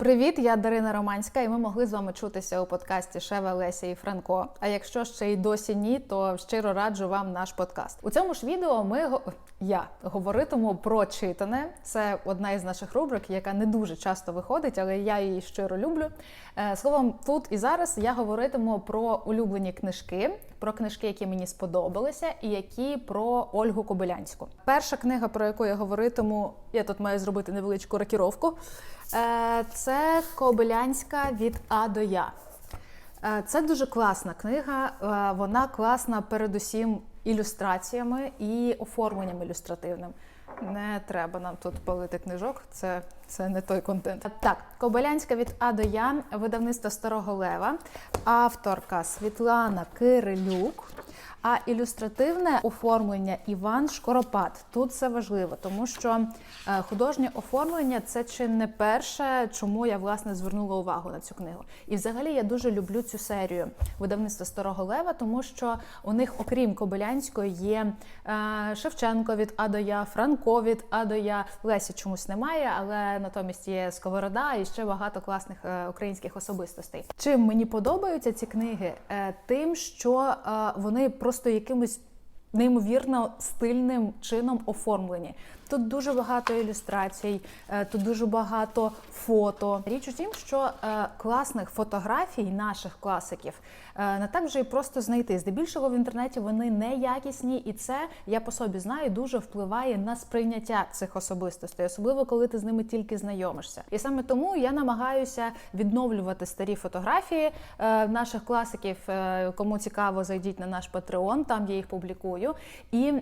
Привіт, я Дарина Романська, і ми могли з вами чутися у подкасті Шева Леся і Франко. А якщо ще й досі ні, то щиро раджу вам наш подкаст. У цьому ж відео ми я говоритиму про читане. Це одна із наших рубрик, яка не дуже часто виходить, але я її щиро люблю. Е, Словом, тут і зараз я говоритиму про улюблені книжки, про книжки, які мені сподобалися, і які про Ольгу Кобилянську. Перша книга, про яку я говоритиму, я тут маю зробити невеличку рокіровку. Е, Це Кобилянська від А до Я. Е, Це дуже класна книга. Вона класна передусім ілюстраціями і оформленням ілюстративним. Не треба нам тут палити книжок, це, це не той контент. Так, Кобилянська від А до Я, видавництво Старого Лева, авторка Світлана Кирилюк. А ілюстративне оформлення Іван Шкоропад. Тут це важливо, тому що е, художнє оформлення це чи не перше, чому я власне звернула увагу на цю книгу. І взагалі я дуже люблю цю серію видавництва Старого Лева, тому що у них, окрім Кобилянської, є е, Шевченко від А до Я, Франко від А до Я, Лесі чомусь немає, але натомість є Сковорода і ще багато класних е, українських особистостей. Чим мені подобаються ці книги? Е, Тим, що е, вони просто якимось неймовірно стильним чином оформлені. Тут дуже багато ілюстрацій, е, тут дуже багато фото. Річ у тім, що е, класних фотографій наших класиків е, не так вже і просто знайти. Здебільшого в інтернеті вони неякісні, і це я по собі знаю дуже впливає на сприйняття цих особистостей, особливо коли ти з ними тільки знайомишся. І саме тому я намагаюся відновлювати старі фотографії наших класиків. Кому цікаво, зайдіть на наш Patreon, там я їх публікую. І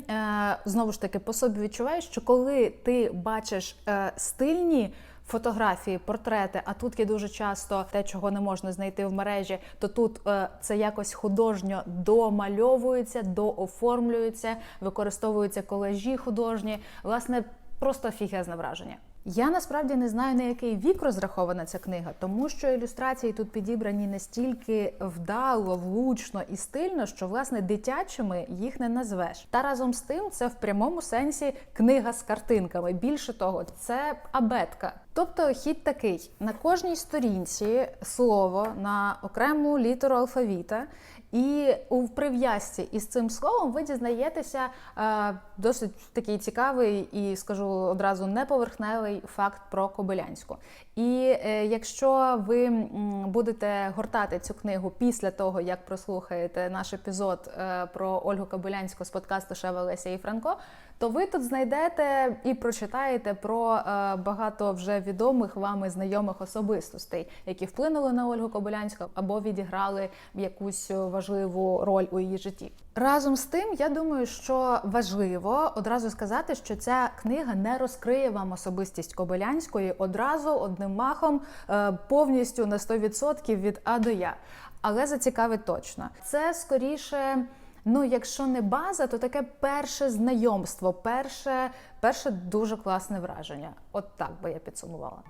знову ж таки по собі відчуваю, що коли ти бачиш е, стильні. Фотографії, портрети, а тут є дуже часто те, чого не можна знайти в мережі, то тут е, це якось художньо домальовується, дооформлюється, використовуються колажі художні. Власне, просто фігезне враження. Я насправді не знаю на який вік розрахована ця книга, тому що ілюстрації тут підібрані настільки вдало, влучно і стильно, що власне дитячими їх не назвеш. Та разом з тим, це в прямому сенсі книга з картинками. Більше того, це абетка. Тобто хід такий: на кожній сторінці слово на окрему літеру алфавіта, і у прив'язці із цим словом ви дізнаєтеся е, досить такий цікавий і скажу одразу неповерхневий факт про Кобилянську. І е, якщо ви м, будете гортати цю книгу після того, як прослухаєте наш епізод е, про Ольгу Кобилянську з подкасту Шева Леся і Франко, то ви тут знайдете і прочитаєте про е, багато вже відомих вами знайомих особистостей, які вплинули на Ольгу Кобилянську або відіграли якусь важливу роль у її житті. Разом з тим, я думаю, що важливо одразу сказати, що ця книга не розкриє вам особистість Кобилянської одразу одним махом, е, повністю на 100% від А до Я. Але зацікавить точно. Це скоріше. Ну, якщо не база, то таке перше знайомство, перше, перше дуже класне враження. От так би я підсумувала.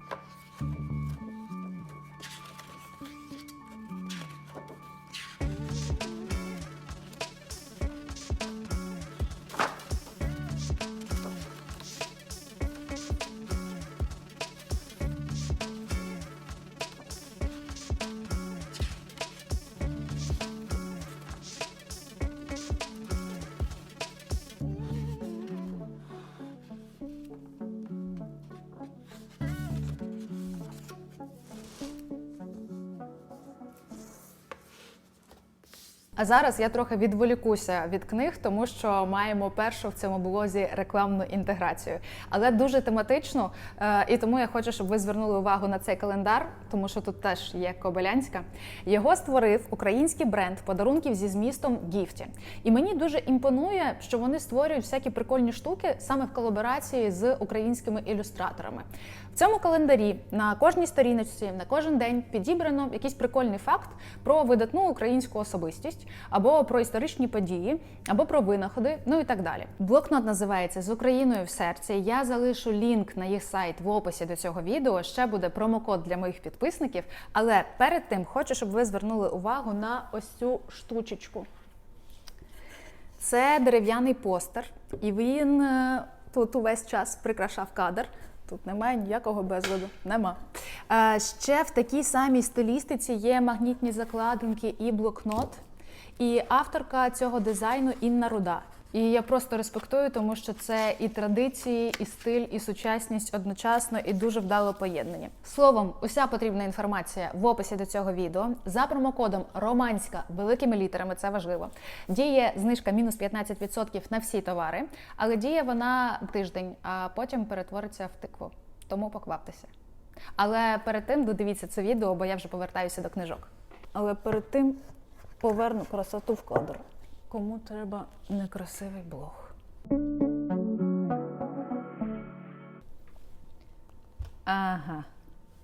А зараз я трохи відволікуся від книг, тому що маємо першу в цьому блозі рекламну інтеграцію, але дуже тематичну. Е, І тому я хочу, щоб ви звернули увагу на цей календар, тому що тут теж є Кобилянська. Його створив український бренд подарунків зі змістом Гіфті. І мені дуже імпонує, що вони створюють всякі прикольні штуки саме в колаборації з українськими ілюстраторами. В цьому календарі на кожній сторіночці на кожен день підібрано якийсь прикольний факт про видатну українську особистість, або про історичні події, або про винаходи, ну і так далі. Блокнот називається з Україною в серці. Я залишу лінк на їх сайт в описі до цього відео. Ще буде промокод для моїх підписників. Але перед тим хочу, щоб ви звернули увагу на ось цю штучечку. Це дерев'яний постер, і він е, тут увесь час прикрашав кадр. Тут немає ніякого безладу. Нема. Е, Ще в такій самій стилістиці є магнітні закладинки і блокнот. І авторка цього дизайну Інна Руда. І я просто респектую, тому що це і традиції, і стиль, і сучасність одночасно, і дуже вдало поєднані. Словом, уся потрібна інформація в описі до цього відео. За промокодом Романська великими літерами це важливо. Діє знижка мінус 15% на всі товари, але діє вона тиждень, а потім перетвориться в тикву. Тому покваптеся. Але перед тим додивіться це відео, бо я вже повертаюся до книжок. Але перед тим поверну красоту в кадр. Кому треба некрасивий блог? Ага.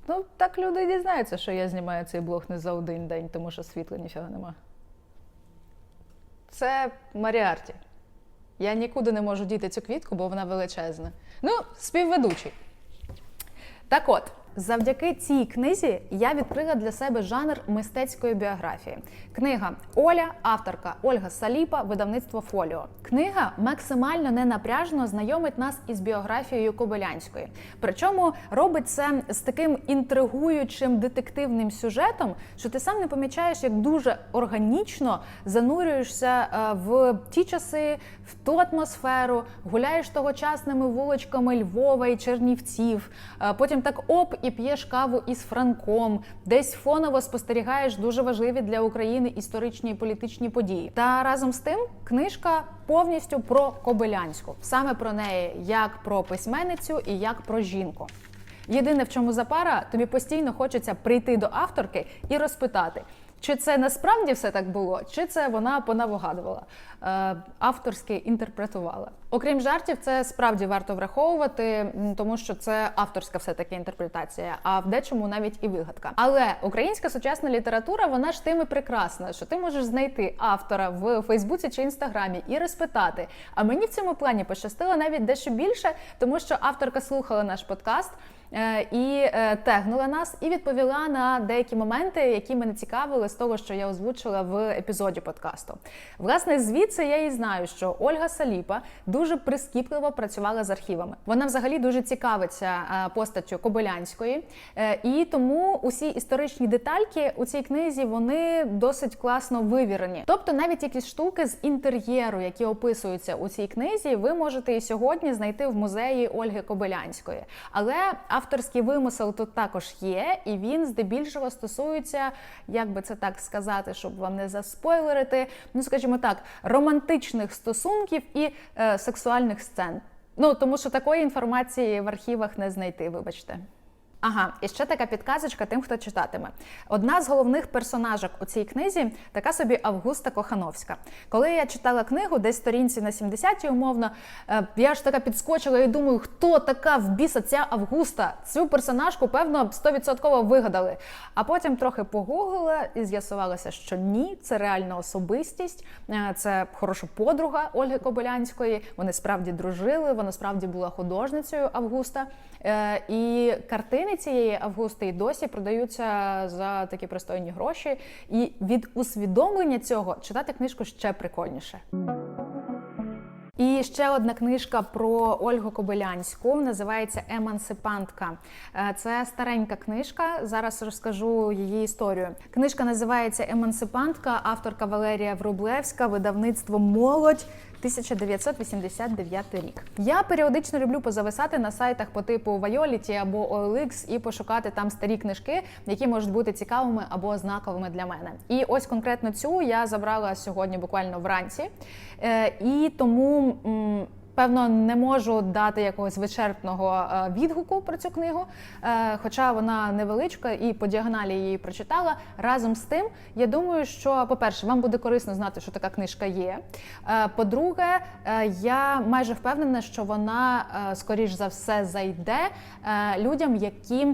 Ну, так люди дізнаються, що я знімаю цей блог не за один день, тому що світла нічого нема. Це Маріарті. Я нікуди не можу діти цю квітку, бо вона величезна. Ну, співведучий. Так от, завдяки цій книзі я відкрила для себе жанр мистецької біографії. Книга Оля, авторка Ольга Саліпа, видавництво Фоліо. Книга максимально ненапряжно знайомить нас із біографією Кобилянської. Причому робить це з таким інтригуючим детективним сюжетом, що ти сам не помічаєш, як дуже органічно занурюєшся е, в ті часи, в ту атмосферу, гуляєш тогочасними вуличками Львова і Чернівців. е, Потім так оп і п'єш каву із Франком, десь фоново спостерігаєш дуже важливі для України історичні і політичні події. Та разом з тим книжка повністю про Кобилянську, саме про неї, як про письменницю і як про жінку. Єдине, в чому запара, тобі постійно хочеться прийти до авторки і розпитати, чи це насправді все так було, чи це вона понавигадувала, е, авторськи інтерпретувала. Окрім жартів, це справді варто враховувати, тому що це авторська все таки інтерпретація, а в дечому навіть і вигадка. Але українська сучасна література, вона ж тим і прекрасна, що ти можеш знайти автора в Фейсбуці чи Інстаграмі і розпитати. А мені в цьому плані пощастило навіть дещо більше, тому що авторка слухала наш подкаст. Е, І е, тегнула нас і відповіла на деякі моменти, які мене цікавили з того, що я озвучила в епізоді подкасту. Власне, звідси я і знаю, що Ольга Саліпа дуже прискіпливо працювала з архівами. Вона взагалі дуже цікавиться е, постаттю Кобилянської, і тому усі історичні детальки у цій книзі вони досить класно вивірені. Тобто, навіть якісь штуки з інтер'єру, які описуються у цій книзі, ви можете і сьогодні знайти в музеї Ольги Кобилянської. Але авторський вимисел тут також є, і він здебільшого стосується, як би це так сказати, щоб вам не заспойлерити, ну скажімо так, романтичних стосунків і е, сексуальних сцен. Ну тому що такої інформації в архівах не знайти, вибачте. Ага, і ще така підказочка тим, хто читатиме. Одна з головних персонажок у цій книзі така собі Августа Кохановська. Коли я читала книгу, десь сторінці на 70-й, умовно, е, я ж така підскочила і думаю, хто така в біса ця Августа? Цю персонажку, певно, 100% вигадали. А потім трохи погуглила і з'ясувалося, що ні, це реальна особистість, е, це хороша подруга Ольги Кобилянської. Вони справді дружили, вона справді була художницею Августа. Е, І картини цієї Августи і досі продаються за такі пристойні гроші. І від усвідомлення цього читати книжку ще прикольніше. І ще одна книжка про Ольгу Кобилянську називається Емансипантка. Е, Це старенька книжка. Зараз розкажу її історію. Книжка називається Емансипантка, авторка Валерія Врублевська, видавництво Молодь. 1989 рік. Я періодично люблю позависати на сайтах по типу Violet або OLX і пошукати там старі книжки, які можуть бути цікавими або знаковими для мене. І ось конкретно цю я забрала сьогодні буквально вранці. Е, І тому. Певно, не можу дати якогось вичерпного е, відгуку про цю книгу, е, хоча вона невеличка і по діагоналі її прочитала. Разом з тим, я думаю, що, по-перше, вам буде корисно знати, що така книжка є. Е, По-друге, я майже впевнена, що вона, скоріш за все, зайде людям, які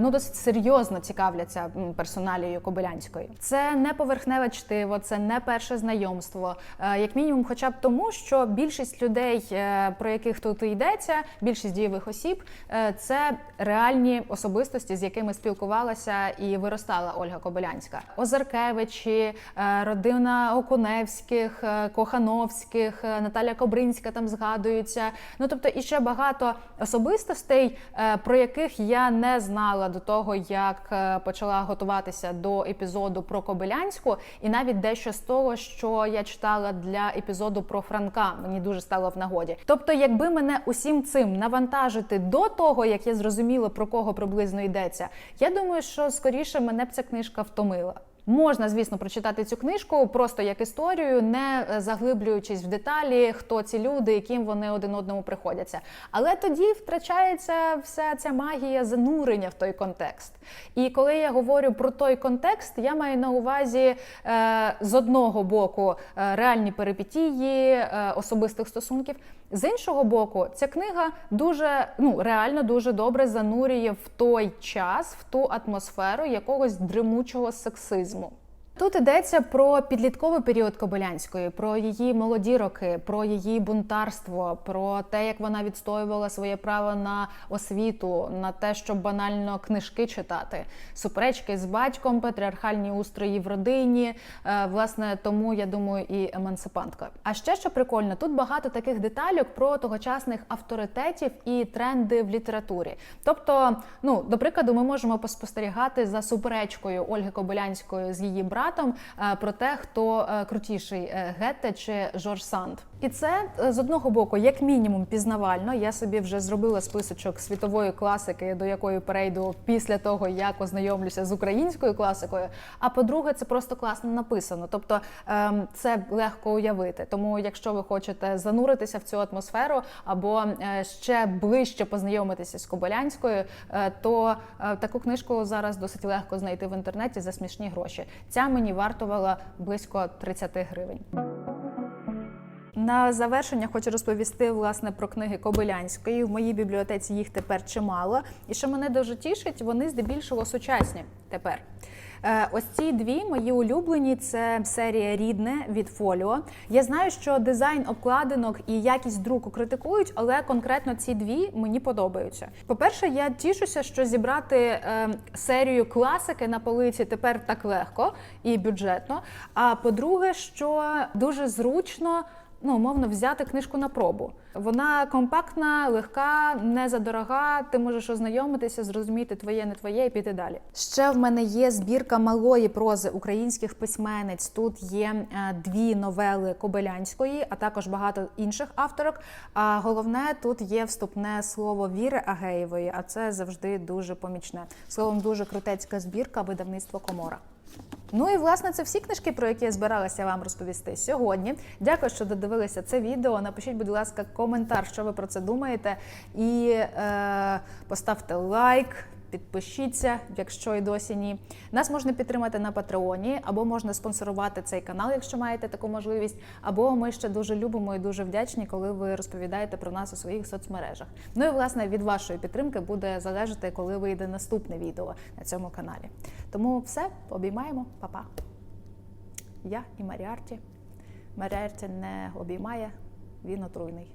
ну досить серйозно цікавляться персоналією Кобилянської. Це не поверхневе чтиво, це не перше знайомство. Е, Як мінімум, хоча б тому, що більшість людей, е, про яких тут йдеться, більшість дієвих осіб, е, це реальні особистості, з якими спілкувалася і виростала Ольга Кобилянська. Озаркевичі, е, родина Окуневських, е, Кохановських, е, Наталя Кобринська там згадується. Ну тобто, і ще багато особистостей, е, про яких я не знала до того, як е, почала готуватися до епізоду про Кобилянську, і навіть дещо з того, що я читала для епізоду про Франка, мені дуже стало в нагоді. Тобто, якби мене усім цим навантажити до того, як я зрозуміла про кого приблизно йдеться, я думаю, що скоріше мене б ця книжка втомила. Можна, звісно, прочитати цю книжку просто як історію, не е, заглиблюючись в деталі, хто ці люди, яким вони один одному приходяться. Але тоді втрачається вся ця магія занурення в той контекст. І коли я говорю про той контекст, я маю на увазі е, з одного боку е, реальні перипетії особистих стосунків. З іншого боку, ця книга дуже ну реально дуже добре занурює в той час, в ту атмосферу якогось дремучого сексизму. Тут йдеться про підлітковий період Кобилянської, про її молоді роки, про її бунтарство, про те, як вона відстоювала своє право на освіту, на те, щоб банально книжки читати, суперечки з батьком, патріархальні устрої в родині. Е, Власне, тому я думаю, і емансипантка. А ще що прикольно, тут багато таких деталюк про тогочасних авторитетів і тренди в літературі. Тобто, ну до прикладу, ми можемо поспостерігати за суперечкою Ольги Кобилянської з її братом е, про те, хто е, крутіший е, Гетте чи Жорж Санд. І це е, з одного боку, як мінімум, пізнавально. Я собі вже зробила списочок світової класики, до якої перейду після того, як ознайомлюся з українською класикою. А по-друге, це просто класно написано. Тобто ем, це легко уявити. Тому, якщо ви хочете зануритися в цю атмосферу або е, ще ближче познайомитися з Кобилянською, е, то таку книжку зараз досить легко знайти в інтернеті за смішні гроші. Ця мені вартувала близько 30 гривень. На завершення хочу розповісти власне про книги Кобилянської. В моїй бібліотеці їх тепер чимало. І що мене дуже тішить, вони здебільшого сучасні тепер. Е, Ось ці дві мої улюблені це серія рідне від Фоліо. Я знаю, що дизайн обкладинок і якість друку критикують, але конкретно ці дві мені подобаються. По-перше, я тішуся, що зібрати е, серію класики на полиці тепер так легко і бюджетно. А по-друге, що дуже зручно ну, умовно, взяти книжку на пробу. Вона компактна, легка, не задорога. Ти можеш ознайомитися, зрозуміти твоє, не твоє і піти далі. Ще в мене є збірка малої прози українських письменниць. Тут є е, дві новели Кобилянської, а також багато інших авторок. А головне, тут є вступне слово Віри Агеєвої, а це завжди дуже помічне. Словом, дуже крутецька збірка видавництво Комора. Ну і власне це всі книжки, про які я збиралася вам розповісти сьогодні. Дякую, що додивилися це відео. Напишіть, будь ласка, коментар, що ви про це думаєте, і е, поставте лайк. Підпишіться, якщо і досі ні. Нас можна підтримати на Патреоні, або можна спонсорувати цей канал, якщо маєте таку можливість. Або ми ще дуже любимо і дуже вдячні, коли ви розповідаєте про нас у своїх соцмережах. Ну і власне від вашої підтримки буде залежати, коли вийде наступне відео на цьому каналі. Тому все, обіймаємо, Па-па. Я і Маріарті. Маріарті не обіймає, він отруйний.